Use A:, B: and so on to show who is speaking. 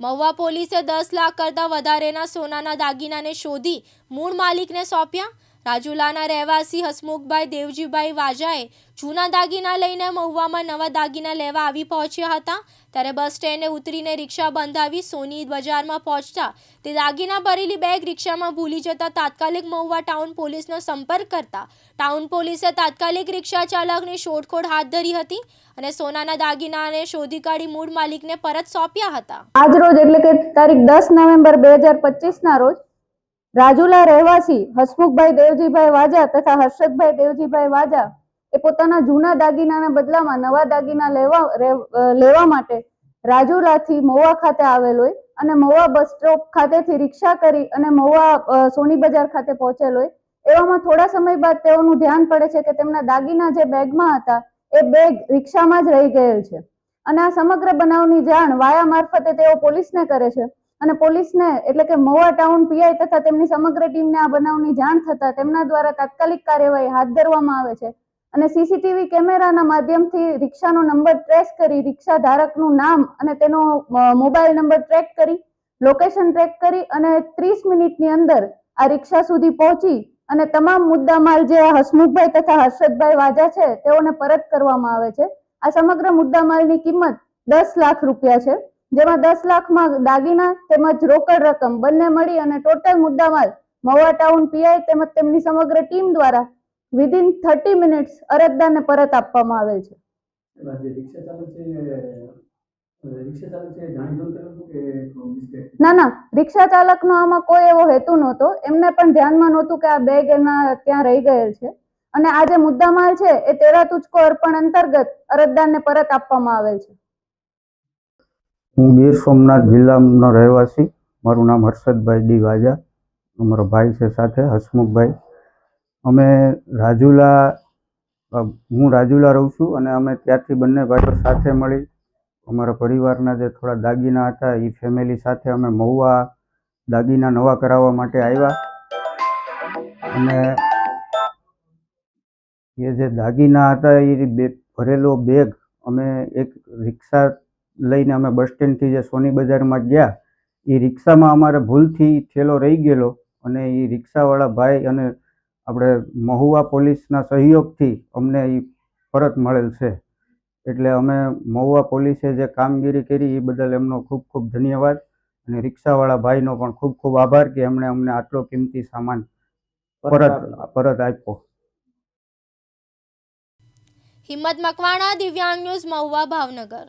A: મહુવા પોલીસે દસ લાખ કરતાં વધારેના સોનાના દાગીનાને શોધી મૂળ માલિકને સોંપ્યા? રાજુલાના રહેવાસી હસમુખભાઈ દેવજીભાઈ વાજાએ જૂના દાગીના લઈને મહુવામાં નવા દાગીના લેવા આવી પહોંચ્યા હતા. ત્યારે બસ સ્ટેન્ડે ઉતરીને રિક્ષા બંધાવી સોની બજારમાં પહોંચતા તે દાગીના ભરેલી બેગ રિક્ષામાં ભૂલી જતા તાત્કાલિક મહુવા ટાઉન પોલીસનો સંપર્ક કરતા ટાઉન પોલીસે તાત્કાલિક રિક્ષા ચાલકની શોધખોળ હાથ ધરી હતી અને સોનાના દાગીનાને શોધી કાઢી મૂળ માલિકને પરત સોંપ્યા હતા.
B: આજ રોજ એટલે કે તારીખ દસ નવેમ્બર બે હજાર પચીસના રોજ રાજુલા રહેવાસી હસમુખભાઈ દેવજીભાઈ વાજા તથા હર્ષદભાઈ દેવજીભાઈ વાજા એ પોતાના જૂના દાગીનાના બદલામાં નવા દાગીના લેવા લેવા માટે રાજુલાથી મોવા ખાતે આવેલ હોય અને મોવા બસ સ્ટોપ ખાતેથી રિક્ષા કરી અને મોવા સોની બજાર ખાતે પહોંચેલ હોય. એવામાં થોડા સમય બાદ તેઓનું ધ્યાન પડે છે કે તેમના દાગીના જે બેગમાં હતા એ બેગ રિક્ષામાં જ રહી ગયેલ છે. અને આ સમગ્ર બનાવની જાણ વાયા મારફતે તેઓ પોલીસને કરે છે. અને પોલીસને એટલે કે મોવા ટાઉન પીઆઈ તથા તેમની સમગ્ર ટીમને આ બનાવની જાણ થતા તેમના દ્વારા તાત્કાલિક કાર્યવાહી હાથ ધરવામાં આવે છે. અને સીસીટીવી કેમેરાના માધ્યમથી રિક્ષાનો નંબર ટ્રેસ કરી રિક્ષા ધારકનું નામ અને તેનો મોબાઈલ નંબર ટ્રેક કરી, લોકેશન ટ્રેક કરી અને ત્રીસ મિનિટની અંદર આ રિક્ષા સુધી પહોંચી અને તમામ મુદ્દામાલ જે હસમુખભાઈ તથા હર્ષદભાઈ વાજા છે તેઓને પરત કરવામાં આવે છે. આ સમગ્ર મુદ્દામાલની કિંમત દસ લાખ રૂપિયા છે. જેમાં દસ લાખમાં દાગીના તેમજ રોકડ રકમ બંને મળી અને ટોટલ મુદ્દામાલ મહુવા ટાઉન પીઆઈ તેમજ તેમની સમગ્ર ટીમ દ્વારા વિધિન થર્ટી મિનિટ્સ અરજદારને પરત આપવામાં આવેલ છે. ના ના રિક્ષા ચાલકનો આમાં કોઈ એવો હેતુ નહોતો. એમને પણ ધ્યાનમાં નહોતું કે આ બેગ એના ત્યાં રહી ગયેલ છે. અને આ જે મુદ્દામાલ છે એ તેરા તુચકો અર્પણ અંતર્ગત અરજદારને પરત આપવામાં આવેલ છે.
C: હું ગીર સોમનાથ જિલ્લાનો રહેવાસી. મારું નામ હર્ષદભાઈ ડી વાજા. અમારો ભાઈ છે સાથે, હસમુખભાઈ. અમે રાજુલા હું રાજુલા રહું છું અને અમે ત્યાંથી બંને ભાઈઓ સાથે મળી અમારા પરિવારના જે થોડા દાગીના હતા એ ફેમિલી સાથે અમે મહુવા દાગીના નવા કરાવવા માટે આવ્યા. અને એ જે દાગીના હતા એ બે ભરેલો બેગ અમે એક રિક્ષા લઈને અમે બસ સ્ટેન્ડથી જે સોની બજારમાં ગયા એ રિક્ષામાં અમારે ભૂલથી થેલો રહી ગયેલો અને એ રિક્ષાવાળા ભાઈ અને આપણે મહુવા પોલીસના સહયોગથી અમને એ પરત મળેલ છે. એટલે અમે મહુવા પોલીસે જે કામગીરી કરી એ બદલ એમનો ખૂબ ખૂબ ધન્યવાદ અને રિક્ષાવાળા ભાઈનો પણ ખૂબ ખૂબ આભાર કે એમણે અમને આટલો કિંમતી સામાન પરત પરત આપ્યો.
A: હિંમત મકવાણા દિવ્યાંગ ન્યૂઝ મહુવા ભાવનગર.